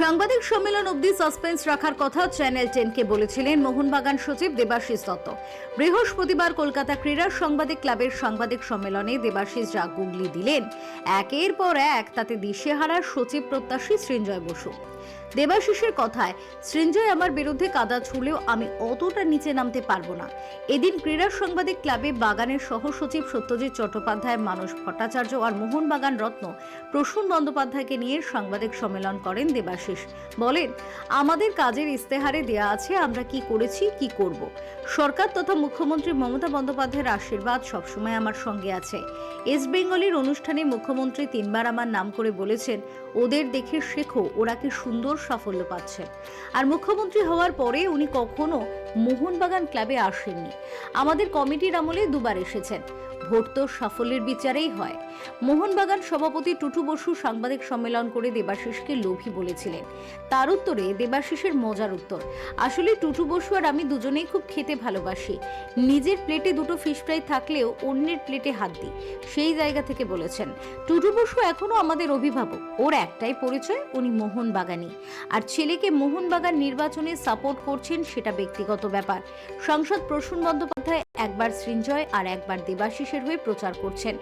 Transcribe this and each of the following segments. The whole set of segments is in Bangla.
সাংবাদিক সম্মেলন অবধি সাসপেন্স রাখার কথা চ্যানেল টেনকে বলেছিলেন মোহনবাগান সচিব দেবাশিস দত্ত। বৃহস্পতিবার কলকাতা ক্রীড়া সাংবাদিক ক্লাবের সাংবাদিক সম্মেলনে দেবাশিস যা গুগলি দিলেন। একের পর এক তাতে দিশেহারা সচিব প্রত্যাশী সৃঞ্জয় বসু। দেবাশিসের কথায়, সৃঞ্জয় আমার বিরুদ্ধে কাদা ছুলেও আমি অতটা নিচে নামতে পারব না। এদিন ক্রীড়া সাংবাদিক ক্লাবে বাগানের সহসচিব সত্যজিৎ চট্টোপাধ্যায় মানস ভট্টাচার্য আর মোহনবাগান রত্ন প্রসূন বন্দ্যোপাধ্যায়কে নিয়ে সাংবাদিক সম্মেলন করেন দেবাশিস। বলেন, আমাদের কাজের ইস্তেহারে দেয়া আছে আমরা কি করেছি, কি করব। সরকার তথা মুখ্যমন্ত্রী মমতা বন্দ্যোপাধ্যায়ের আশীর্বাদ সবসময় আমার সঙ্গে আছে। ইস্ট বেঙ্গলের অনুষ্ঠানে মুখ্যমন্ত্রী তিনবার আমার নাম করে বলেছেন, ওদের দেখে শেখো, ওরা কি সুন্দর সাফল্য পাচ্ছে। আর মুখ্যমন্ত্রী হওয়ার পরে উনি কখনো মোহনবাগান ক্লাবে আসেননি। আমাদের কমিটির আমলে দুবার এসেছেন। ভোট তো সাফল্যের বিচারেই হয়। মোহনবাগান সভাপতি টুটু বসু সাংবাদিক সম্মেলন করে দেবাশিসকে লোভী বলেছিলেন। তার উত্তরে দেবাশিসের মজার উত্তর, আসলে টুটু বসু আর আমি দুজনেই খুব খেতে ভালোবাসি। নিজের প্লেটে দুটো ফিশ ফ্রাই থাকলেও অন্যের প্লেটে হাত দিই, সেই জায়গা থেকে বলেছেন। টুটু বসু এখনও আমাদের অভিভাবক, ওর একটাই পরিচয়, উনি মোহনবাগানি আর ছেলেকে মোহনবাগান নির্বাচনে সাপোর্ট করছেন সেটা ব্যক্তিগত ব্যাপার। সাংসদ প্রসূন বন্দ্যোপাধ্যায় একবার সৃঞ্জয় আর একবার দেবাশিসের হয়ে প্রচার করছেন।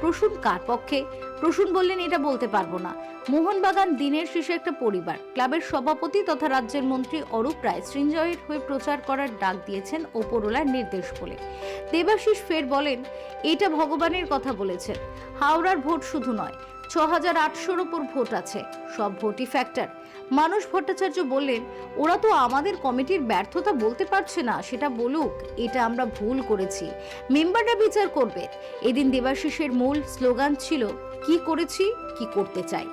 প্রসূন কার পক্ষে? প্রসূন বললেন, এটা বলতে পারব না। মোহনবাগান দিনের শেষে একটা পরিবার। ক্লাবের সভাপতি তথা রাজ্যের মন্ত্রী অরূপ রায় সৃঞ্জয়ের হয়ে প্রচার করার ডাক দিয়েছেন ওপরওয়ালার নির্দেশ বলে। দেবাশিস ফের বলেন, এটা ভগবানের কথা বলেছেন। হাওড়ার ভোট শুধু নয় ছ হাজার আটশোর ওপর ভোট আছে। সব ভোটই ফ্যাক্টর মানস ভট্টাচার্য বললেন, ওরা তো আমাদের কমিটির ব্যর্থতা বলতে পারছে না, সেটা বলুক, এটা আমরা ভুল করেছি। মেম্বাররা বিচার করবে। এদিন দেবাশিসের মূল স্লোগান ছিল, কি করেছি, কি করতে চাই?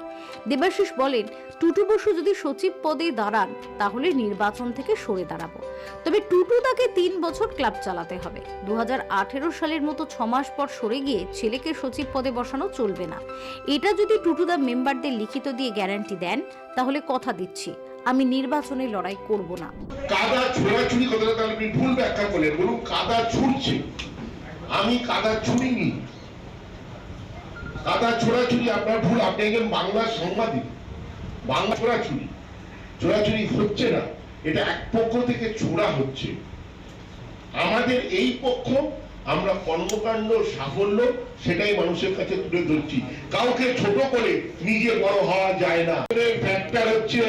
দেবাশিস বলেন, টুটু বসু যদি সচিব পদে দাঁড়ান, তাহলে নির্বাচন থেকে সরে দাঁড়াবো। তবে টুটু তাকে তিন বছর ক্লাব চালাতে হবে। দুহাজার আঠেরো সালের মতো ছ মাস পর সরে গিয়ে ছেলেকে সচিব পদে বসানো চলবে না। এটা যদি টুটুদা মেম্বারদের লিখিত দিয়ে গ্যারান্টি দেন, তাহলে কথা দিচ্ছি, আমি নির্বাচনে লড়াই করব না। কাদা কথাটা ভুল ব্যাখ্যা করলেন, বলুন কাদা ছুড়ছে। আমি কাদা ছুড়িনি। কাদা ছোড়াছুড়ি আপনার ভুল, আপনি একজন বাংলা সাংবাদিক। বাংলা ছোড়াছুড়ি ছোড়াছুড়ি হচ্ছে না, এটা এক পক্ষ থেকে ছোড়া হচ্ছে। আমাদের এই পক্ষ, আমরা কর্মকাণ্ড, সাফল্য, সেটাই মানুষের কাছে তুলে ধরছি। কাউকে ছোট করে নিজে বড় হওয়া যায় না। ফ্যাক্টর হচ্ছে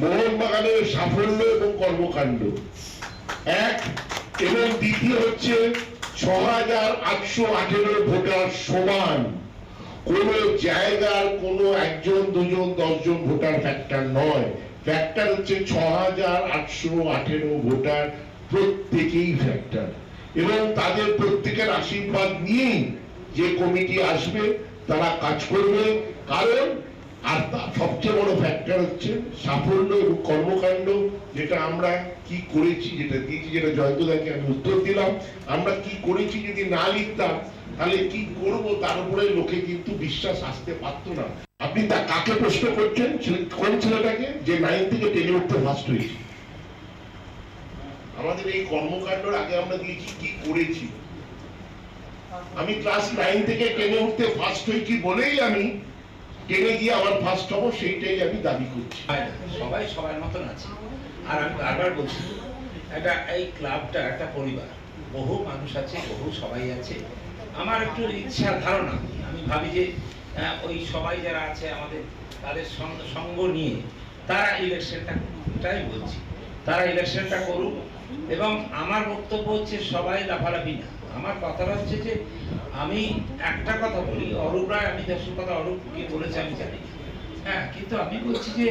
মোহনবাগানের সাফল্য এবং কর্মকাণ্ড। এক, এবং দ্বিতীয় হচ্ছে ছ হাজার আটশো আঠেরো ভোটার সমান। কোন জায়গার কোন একজন, দুজন, দশজন ভোটার ফ্যাক্টর নয়। ফ্যাক্টর হচ্ছে ছ হাজার আটশো আঠেরো ভোটার প্রত্যেকেই ফ্যাক্টর এবং তাদের প্রত্যেকের আশীর্বাদ নিয়েই যে কমিটি আসবে, তারা কাজ করবে। কারণ আর তার সবচেয়ে বড় ফ্যাক্টর হচ্ছে সাফল্য এবং কর্মকাণ্ড, যেটা আমরা কি করেছি, যেটা দিয়েছি, যেটা জয়ন্তদাকে আমি উত্তর দিলাম। আমরা কি করেছি যদি না লিখতাম, তাহলে কি করব তার উপরে লোকে কিন্তু বিশ্বাস আসতে পারতো না। আপনি তা কাকে প্রশ্ন করছেন? কোন ছেলেটাকে? যে নাইন থেকে টেনে উঠতে ফার্স্ট হয়েছে। আমাদের এই কর্মকাণ্ডের আগে আমরা দিয়েছি কি করেছি। আমি ক্লাস নাইন থেকে টেনে উঠতে ফার্স্ট হয়েছি বলেই আমি টেনে গিয়ে আবার ফার্স্ট হব সেইটাই আমি দাবি করছি। সবাই সবার মতন আছে। আর আমি বারবার বলছি এটা এই ক্লাবটা, একটা পরিবার, বহু মানুষ আছে, বহু সবাই আছে। আমার একটু ইচ্ছা ধারণা, আমি ভাবি যে ওই সবাই যারা আছে আমাদের, তাদের সঙ্গ- নিয়ে তারা ইলেকশনটাই বলছি। তারা ইলেকশনটা করুক, এবং আমার বক্তব্য হচ্ছে সবাই লাফালাফি না। আমার কথাটা হচ্ছে যে, আমি একটা কথা বলি, অরূপ রায়, আমি দেশের কথা অরূপ কি বলেছে আমি জানি। হ্যাঁ কিন্তু আমি বলছি যে,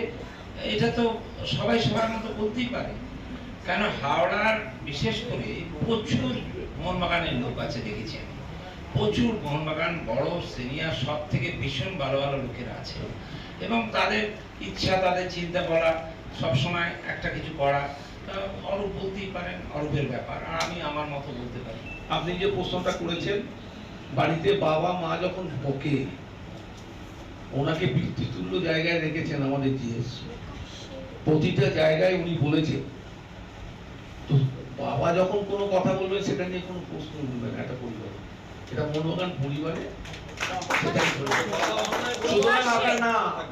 এটা তো সবাই সবার মতো বলতেই পারে। কেন হাওড়ার বিশেষ করে প্রচুর মোহনবাগানের লোক আছে দেখেছি আমি। প্রচুর মোহনবাগান বড়, সিনিয়র, সব থেকে ভীষণ ভালো ভালো লোকেরা আছে। এবং তাদের ইচ্ছা, তাদের চিন্তা করা, সবসময় একটা কিছু করা। অরূপ বলতেই পারেন অরূপের ব্যাপার। আর আমি আমার মতো বলতে পারি। আপনি যে প্রশ্নটা করেছেন বাড়িতে বাবা মা যখন বকে ওনাকে পিতৃতুল্য জায়গায় রেখেছেন আমাদের জিএস। প্রতিটা জায়গায় উনি বলেছেন। তো বাবা যখন কোনো কথা বলবে সেটা নিয়ে কোনো প্রশ্ন উঠবে না একটা পরিবারে। এটা মনোগান পরিবারে?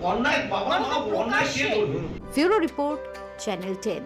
অন্যায় বাবা অন্যায় কে করবে ব্যুরো রিপোর্ট চ্যানেল টেন।